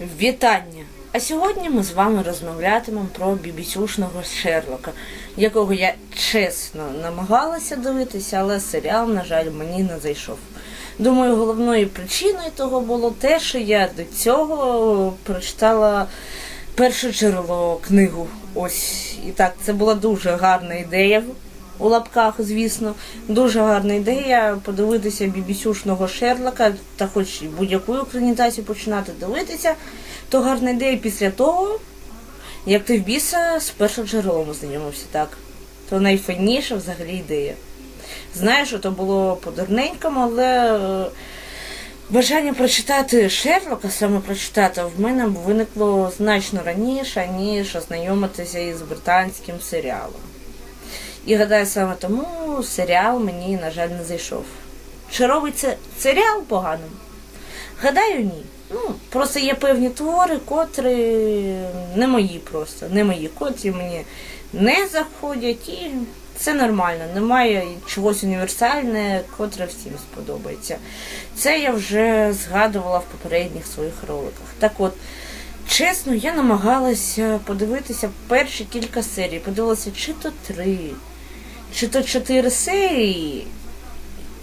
Вітання! А сьогодні ми з вами розмовлятимемо про бібісюшного Шерлока, якого я чесно намагалася дивитися, але серіал, на жаль, мені не зайшов. Думаю, головною причиною того було те, що я до цього прочитала перше джерело книгу. Ось і так, це була дуже гарна ідея у лапках, звісно. Дуже гарна ідея подивитися бібісюшного Шерлока та хоч будь-яку екранізацію починати дивитися, то гарна ідея після того, як ти в біса з першим джерелом ознайомився, так. То найфайніша взагалі ідея. Знаю, що то було по-дурненькому, але е, бажання прочитати Шерлока, саме прочитати, в мене виникло значно раніше, ніж ознайомитися із британським серіалом. І гадаю, саме тому серіал мені, на жаль, не зайшов. Чи робить це серіал поганим? Гадаю, ні. Ну, просто є певні твори, котрі не мої просто, не мої, котрі мені не заходять, і це нормально. Немає чогось універсальне, котре всім сподобається. Це я вже згадувала в попередніх своїх роликах. Так от, чесно, я намагалася подивитися перші кілька серій. Подивилася чи то три, чи то чотири серії.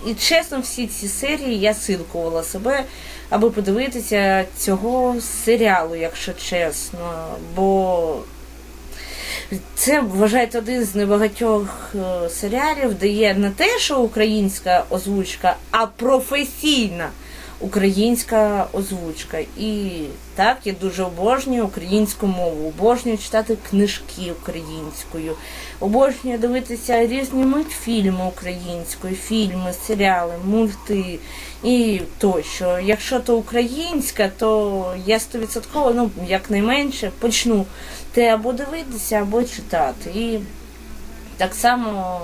І чесно, всі ці серії я силкувала себе, аби подивитися цього серіалу, якщо чесно. Бо це вважається один з небагатьох е, серіалів, де є не те, що українська озвучка, а професійна українська озвучка. І так, я дуже обожнюю українську мову, обожнюю читати книжки українською, обожнюю дивитися різні мультфільми українською, фільми, серіали, мульти і тощо. Якщо то українська, то я стовідсотково, ну якнайменше, почну те або дивитися, або читати. І так само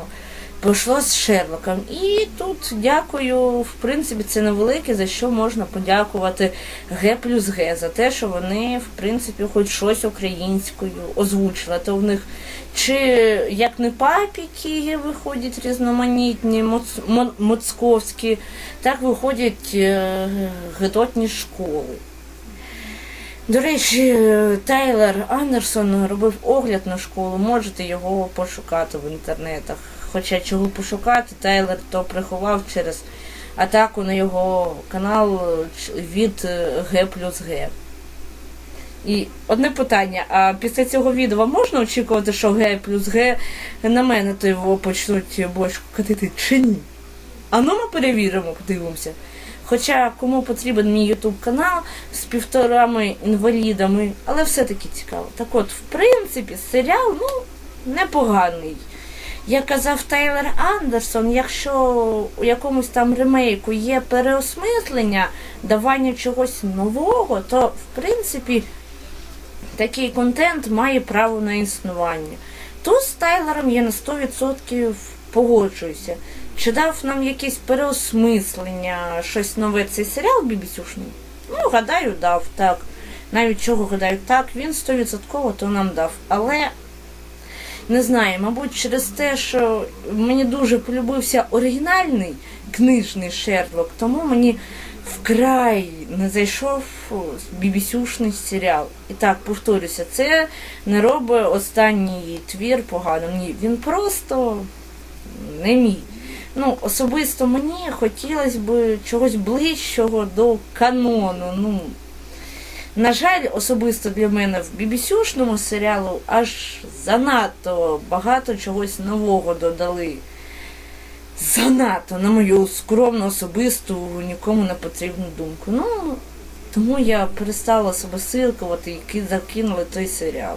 пройшло з Шерлоком. І тут дякую, в принципі, це невелике, за що можна подякувати Г плюс Г, за те, що вони, в принципі, хоч щось українською озвучили. То в них чи як не папіки виходять різноманітні, моц, моцковські, так виходять е, гидотні школи. До речі, Тайлер Андерсон робив огляд на школу, можете його пошукати в інтернетах. Хоча чого пошукати, Тайлер то приховав через атаку на його канал від е, Г плюс Г. І одне питання: а після цього відео можна очікувати, що Г плюс Г на мене то його почнуть бочку катити чи ні? А ну ми перевіримо, подивимося. Хоча кому потрібен мій ютуб канал з півторами інвалідами, але все-таки цікаво. Так от, в принципі, серіал ну, непоганий. Як казав Тейлор Андерсон, якщо у якомусь там ремейку є переосмислення, давання чогось нового, то в принципі такий контент має право на існування. Тут з Тайлером я на 100% погоджуюся. Чи дав нам якесь переосмислення, щось нове цей серіал бібісюшний? Ну, гадаю, дав, так. Навіть чого гадаю, так, він 100% то нам дав. Але не знаю, мабуть, через те, що мені дуже полюбився оригінальний книжний Шерлок, тому мені вкрай не зайшов бібісюшний серіал. І так, повторюся, це не робить останній твір поганим. Ні, він просто не мій. Ну, особисто мені хотілося б чогось ближчого до канону. Ну, на жаль, особисто для мене в бібісюшному серіалу аж занадто багато чогось нового додали. Занадто, на мою скромну, особисту, нікому не потрібну думку. Ну, тому я перестала себе силкувати і ки- закинули той серіал.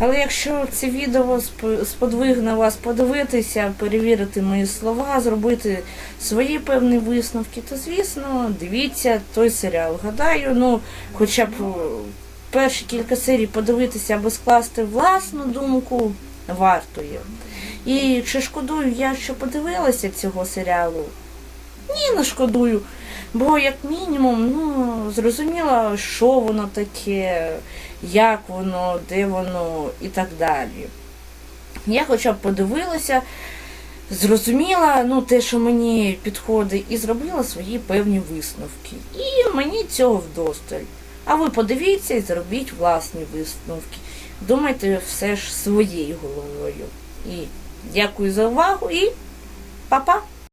Але якщо це відео сп- сподвигне вас подивитися, перевірити мої слова, зробити свої певні висновки, то звісно, дивіться той серіал. Гадаю, ну, хоча б е, перші кілька серій подивитися або скласти власну думку, варто є. І чи шкодую я, що подивилася цього серіалу? Ні, не шкодую. Бо, як мінімум, ну, зрозуміла, що воно таке, як воно, де воно і так далі. Я хоча б подивилася, зрозуміла ну, те, що мені підходить, і зробила свої певні висновки. І мені цього вдосталь. А ви подивіться і зробіть власні висновки. Думайте все ж своєю головою. І дякую за увагу і па-па!